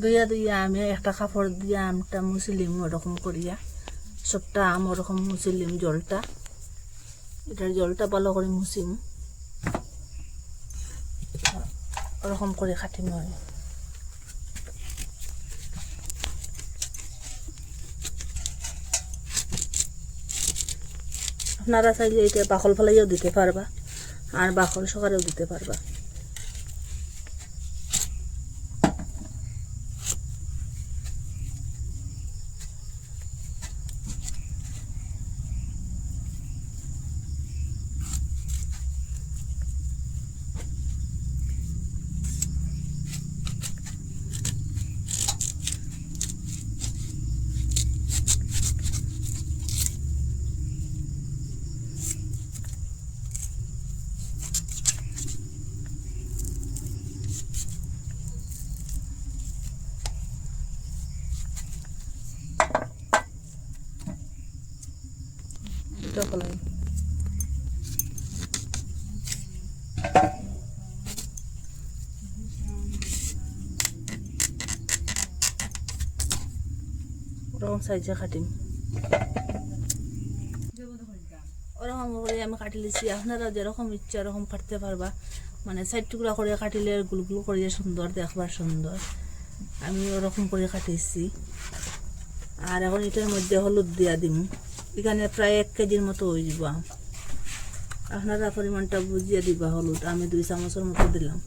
দুইয়া দুইয়া আমি একটা কাপড় দিয়া আমটা মুসলিম ওরকম করিয়া। সবটা আম ওরকম মুসলিম জলটা। এটার জলটা ভালো করে মুছিম ওরকম করে খাটিম আমি। আপনারা চাইলে এটা বাকল ফেলাইও দিতে পারবা, আর বাকল সকারেও দিতে পারবা। ফেলাই ওরকম সাইজে কাটিম। ওরকম করে আমি কাটি লিছি। আপনারা যেরকম ইচ্ছা ওরকম কাটতে পারবা। মানে সাইড টুকরা করে কাটিলে গুল গুল করিয়ে সুন্দর, দেখবার সুন্দর। আমি ওরকম করে কাটিছি। আর এখন এটার মধ্যে হলুদ দিয়া দিম। এখানে প্রায় এক কেজির মতো আম। আপনারা পরিমাণটা বুঝিয়ে দিবা হলুদ, আমি দুই চামচের মতো দিলাম।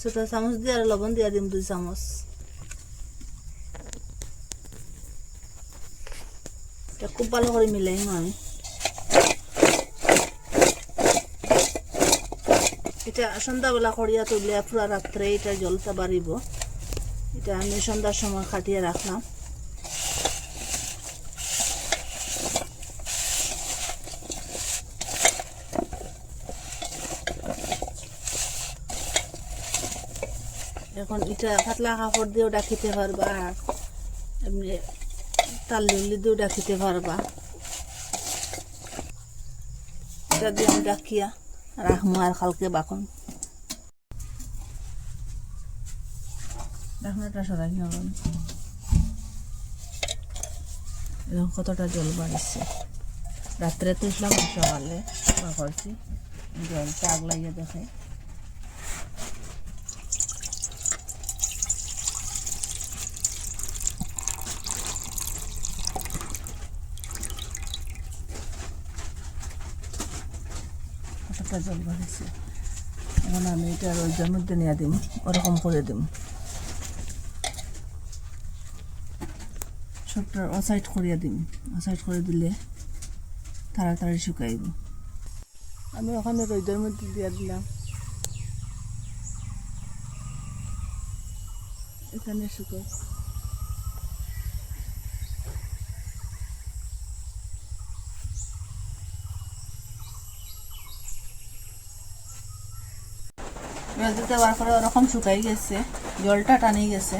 সেটা চামচ দিয়ে আর লবণ দিয়া দিম দুই চামচ। খুব ভালো করে মিলাইম আমি। এটা সন্ধ্যাবেলা করিয়া তুললে পুরা রাত্রে এটা জলটা বাড়িব। এটা আমি সন্ধ্যার সময় কাটিয়ে রাখলাম। এখন এটা পাতলা কাপড় দিয়েও ডাকিতে পারবা। এমনি তাল লিলি দিয়েও ডাকিতে পারবা। এটা দিয়ে আমি ডাকিয়া রাখব আর কালকে বাকন। কতটা জল বাড়িছে। রাত্রে তো ইসলাম সকালে করছি জলটা আগলাইয়া দেখে। কতটা জল বাড়িছে এখন আমি এটা রোজের মধ্যে নিয়ে দিম, ওরকম করে দিম। সবটা অসাইড করিয়া দিম। অসাইড করে দিলে তাড়াতাড়ি শুকাইব। আমি ওখানে রোদের মধ্যে দিয়ে দিলাম। এখানে শুকাই রোদে দেওয়ার পরে ওরকম শুকাই গেছে, জলটা টানি গেছে।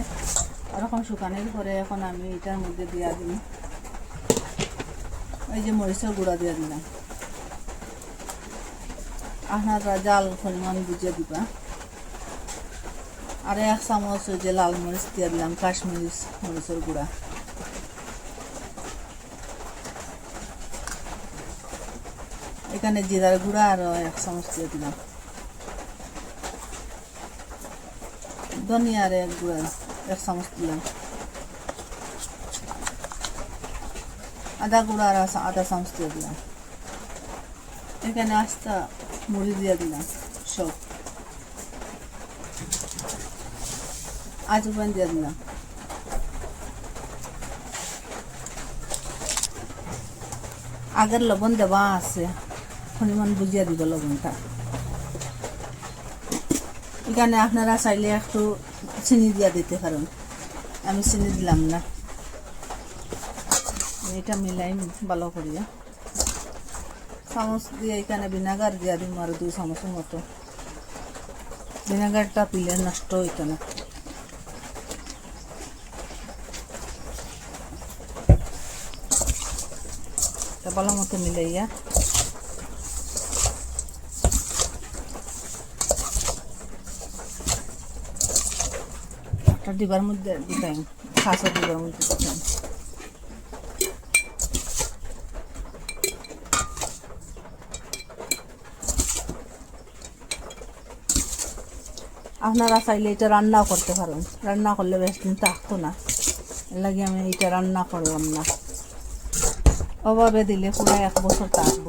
ওরকম শুকানোর পরে এখন আমি এটার মধ্যে দিয়া দিই এই যে মরিচের গুঁড়া দিয়ে দিলাম। আপনারা জাল পরিমাণ বুঝিয়ে দিবা। আর এক চামচ ওই যে লাল মরিচ দিয়ে দিলাম, কাশ্মীরি মরিচের গুঁড়া। এখানে জিরার গুঁড়া আর এক চামচ দিয়ে দিলাম। ধনিয়ার এক গুঁড়া এক চামচ দিলাম আদা গুঁড়া আর আদা চামচ দিয়ে দিলাম এখানে আস্তা মুড়ি দিয়ে দিলাম, সব। আজুবান দিয়ে দিলাম। আগের লবণ দেওয়া আছে, পরিমাণ বুঝিয়ে দিব লবণটা। এখানে আপনারা চাইলে একটু চিনি দিয়া দিতে পারেন। আমি চিনি দিলাম না। এটা মিলাই ভালো করিয়া। চামচ দিয়ে এখানে ভিনেগার দিয়া দিম আর দুই চামচের মতো। ভিনেগারটা পিলে নষ্ট হইতো না। ভালো মতো মিলাইয়া একটা ডিবার মধ্যে দিতাম খাসা ডিবার মধ্যে দিতাম আপনারা চাইলে এটা রান্নাও করতে পারেন। রান্না করলে বেশ দিন থাকতো না। লাগে আমি এটা রান্না করলাম না। অভাবে দিলে পুরো এক বছর থাকব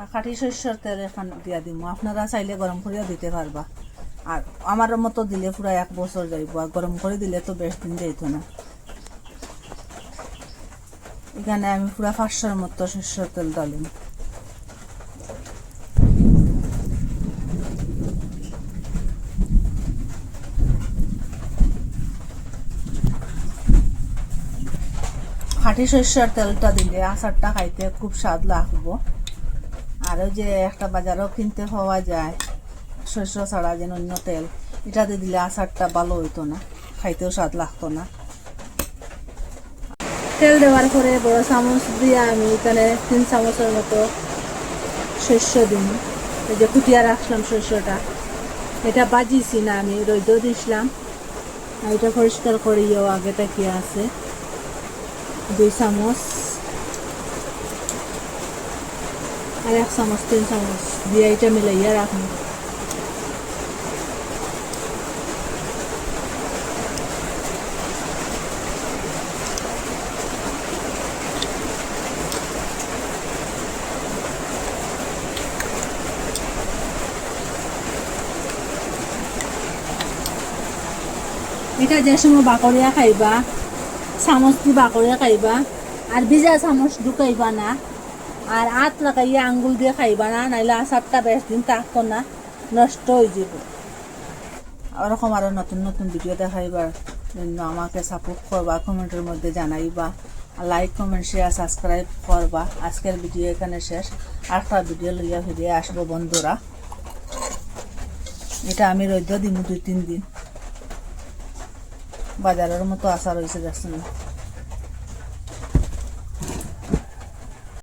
আর খাঁটি শস্যর তেল এখন দিয়া দিব আপনারা চাইলে গরম করিয়া দিতে পারবা। আর আমার মতো দিলে পুরো এক বছর যাইব। আর গরম করে দিলে তো বেশ দিন যাইত না। এখানে আমি পুরো পাঁচশোর মতো শস্যর তেল ডালিম। খাঁটি শস্যর তেলটা দিলে আচারটা খাইতে খুব স্বাদ লাগবো। আর ওই যে একটা বাজারও কিনতে পাওয়া যায়, শস্য ছাড়া যেন অন্য তেল। এটাতে দিলে আচারটা ভালো হইতো না, খাইতেও স্বাদ লাগতো না। তেল দেওয়ার পরে বড় চামচ দিয়ে আমি এখানে তিন চামচের মতো শস্য দিন এই যে কুটিয়া রাখলাম শস্যটা। এটা বাজিছি না আমি রৈদ দিছিলাম। এটা পরিষ্কার করিও আগে তাকিয়ে আছে। দুই চামচ। আর এক চামচ তিন চামচ দিয়ে এটা মিলাইয়া রাখুন এটা যে সময় বাকরিয়া খাইবা, চামচ দি বাকরিয়া খাইবা, আর ভিজা চামচ ঢুকাইবা না। আর হাত লাগাইয়া আঙ্গুল দিয়ে খাইবা না, নাইলে আচারটা বেশ দিন থাকতো না, নষ্ট হয়ে যাব। ওরকম আরও নতুন নতুন ভিডিও দেখাইবার জন্য আমাকে সাপোর্ট করবা কমেন্টের মধ্যে জানাইবা লাইক কমেন্ট শেয়ার সাবস্ক্রাইব করবা। আজকের ভিডিও এখানে শেষ। আরেকটা ভিডিও লইয়া ফিরে আসব বন্ধুরা। এটা আমি রৈদ্য দিমু দুই তিন দিন। বাজারের মতো আশা রয়েছে যাচ্ছে না